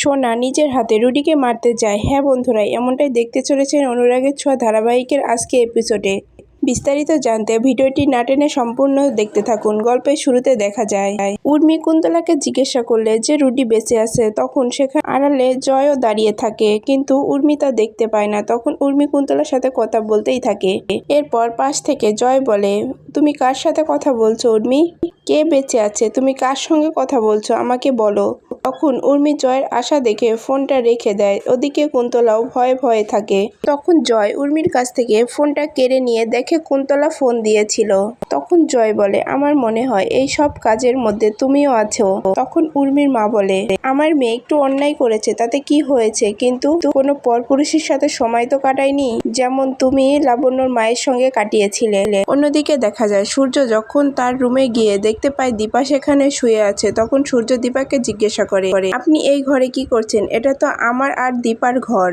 সোনা নিজের হাতে রুডিকে মারতে যায়। হ্যাঁ বন্ধুরা, এমনটাই দেখতে চলেছেন অনুরাগের ছোঁয়া ধারাবাহিকের আজকে এপিসোডে বিস্তারিত জানতে ভিডিওটি না টেনে সম্পূর্ণ দেখতে থাকুন। গল্পের শুরুতে দেখা যায়, উর্মি কুন্তলাকে জিজ্ঞাসা করলে যে রুডি বেঁচে আছে, তখন সেখানে আড়ালে জয়ও দাঁড়িয়ে থাকে, কিন্তু উর্মি তা দেখতে পায় না। তখন উর্মি কুন্তলার সাথে কথা বলতেই থাকে। এরপর পাশ থেকে জয় বলে, তুমি কার সাথে কথা বলছো উর্মি? কে বেঁচে আছে? তুমি কার সঙ্গে কথা বলছো? আমাকে বলো। তখন উর্মি জয়ের আশা দেখে ফোনটা রেখে দেয়। ওদিকে কুন্তলাও ভয়ে ভয়ে থাকে। তখন জয় উর্মির কাছ থেকে ফোনটা কেড়ে নিয়ে দেখে কুন্তলা ফোন দিয়েছিল। তখন জয় বলে, আমার মনে হয় এই সব কাজের মধ্যে তুমিও আছো। তখন উর্মির মা বলে, আমার মেয়ে একটু অন্যায় করেছে, তাতে কি হয়েছে? কিন্তু কোনো পরপুরুষের সাথে সময় তো কাটায়নি, যেমন তুমি লাবণ্যর মায়ের সঙ্গে কাটিয়েছিলে। অন্যদিকে দেখা যায়, সূর্য যখন তার রুমে গিয়ে দেখতে পায় দীপা সেখানে শুয়ে আছে, তখন সূর্য দীপাকে জিজ্ঞাসা করে আপনি এই ঘরে কি করছেন? এটা তো আমার আর দীপার ঘর।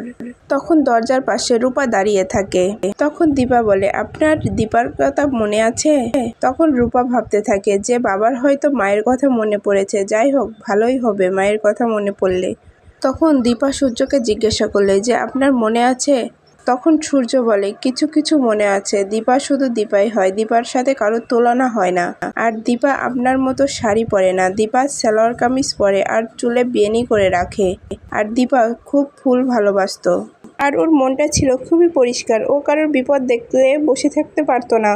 তখন দরজার পাশে রূপা দাঁড়িয়ে থাকে। তখন দীপা বলে, আপনার দীপার কথা মনে আছে? তখন রূপা ভাবতে থাকে যে, বাবার হয়তো মায়ের কথা মনে পড়েছে। যাই হোক, ভালোই হবে মায়ের কথা মনে পড়লে। তখন দীপা সূর্যকে জিজ্ঞাসা করলে যে, আপনার মনে আছে? তখন সূর্য বলে, কিছু কিছু মনে আছে। দীপা শুধু দীপাই হয়। দীপার সাথে কারোর তুলনা হয় না। আর দীপা আপনার মতো শাড়ি পরে না। দীপা সালোয়ার কামিজ পরে আর চুলে বেনি করে রাখে। আর দীপা খুব ফুল ভালোবাসত। আর ওর মনটা ছিল খুবই পরিষ্কার। ও কারোর বিপদ দেখলে বসে থাকতে পারতো না।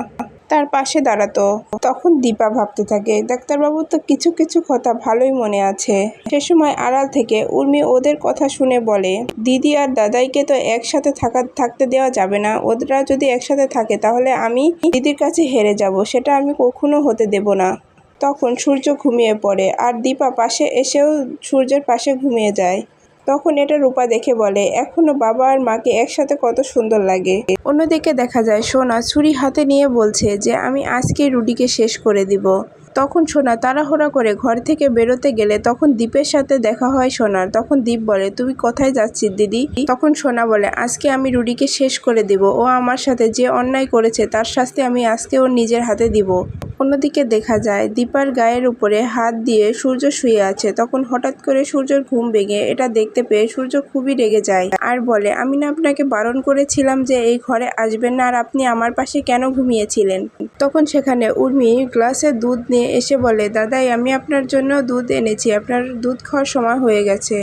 তার পাশে দাঁড়াতো। তখন দীপা ভাবতে থাকে ডাক্তারবাবুর তো কিছু কিছু কথা ভালোই মনে আছে। সে সময় আড়াল থেকে উর্মি ওদের কথা শুনে বলে, দিদি আর দাদাইকে তো একসাথে থাকা, থাকতে দেওয়া যাবে না। ওরা যদি একসাথে থাকে, তাহলে আমি দিদির কাছে হেরে যাব। সেটা আমি কখনো হতে দেব না। তখন সূর্য ঘুমিয়ে পড়ে, আর দীপা পাশে এসেও সূর্যের পাশে ঘুমিয়ে যায়। তখন এটা রূপা দেখে বলে, এখনও বাবা আর মাকে একসাথে কত সুন্দর লাগে। অন্যদিকে দেখা যায়, সোনা ছুরি হাতে নিয়ে বলছে যে, আমি আজকে রুডিকে শেষ করে দিব। তখন সোনা তাড়াহুড়া করে ঘর থেকে বেরোতে গেলে তখন দীপের সাথে দেখা হয় সোনার। তখন দীপ বলে, তুমি কোথায় যাচ্ছিস দিদি? তখন সোনা বলে, আজকে আমি রুডিকে শেষ করে দিব। ও আমার সাথে যে অন্যায় করেছে তার শাস্তি আমি আজকে ওর নিজের হাতে দিব। অন্যদিকে দেখা যায়, দীপার গায়ের উপরে হাত দিয়ে সূর্য শুয়ে আছে। তখন হঠাৎ করে সূর্যের ঘুম ভেঙে এটা দেখতে পেয়ে সূর্য খুবই রেগে যায় আর বলে, আমি না আপনাকে বারণ করেছিলাম যে এই ঘরে আসবেন না আর আপনি আমার পাশে কেন ঘুমিয়েছিলেন? তখন সেখানে উর্মি গ্লাসে দুধ নিয়ে এসে বলে, দাদাই, আমি আপনার জন্য দুধ এনেছি। আপনার দুধ খাওয়ার সময় হয়ে গেছে।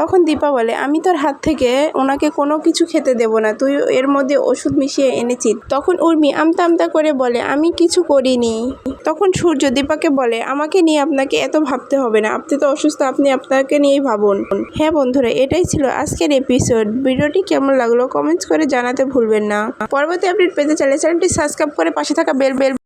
তখন দীপা বলে, আমি তোর হাত থেকে ওনাকে কোনো কিছু খেতে দেব না, তুই এর মধ্যে ওষুধ মিশিয়ে এনেছিস। তখন উর্মি আমতা আমতা করে বলে, আমি কিছু করিনি। তখন সূর্য দীপাকে বলে, আমাকে নিয়ে আপনাকে এত ভাবতে হবে না, আপনি তো অসুস্থ, আপনি আপনাকে নিয়েই ভাবুন। হ্যাঁ বন্ধুরা, এটাই ছিল আজকের এপিসোড ভিডিওটি কেমন লাগল কমেন্টস করে জানাতে ভুলবেন না। পরবর্তী আপডেট পেতে চাইলে চ্যানেলটি সাবস্ক্রাইব করে পাশে থাকা বেল বেল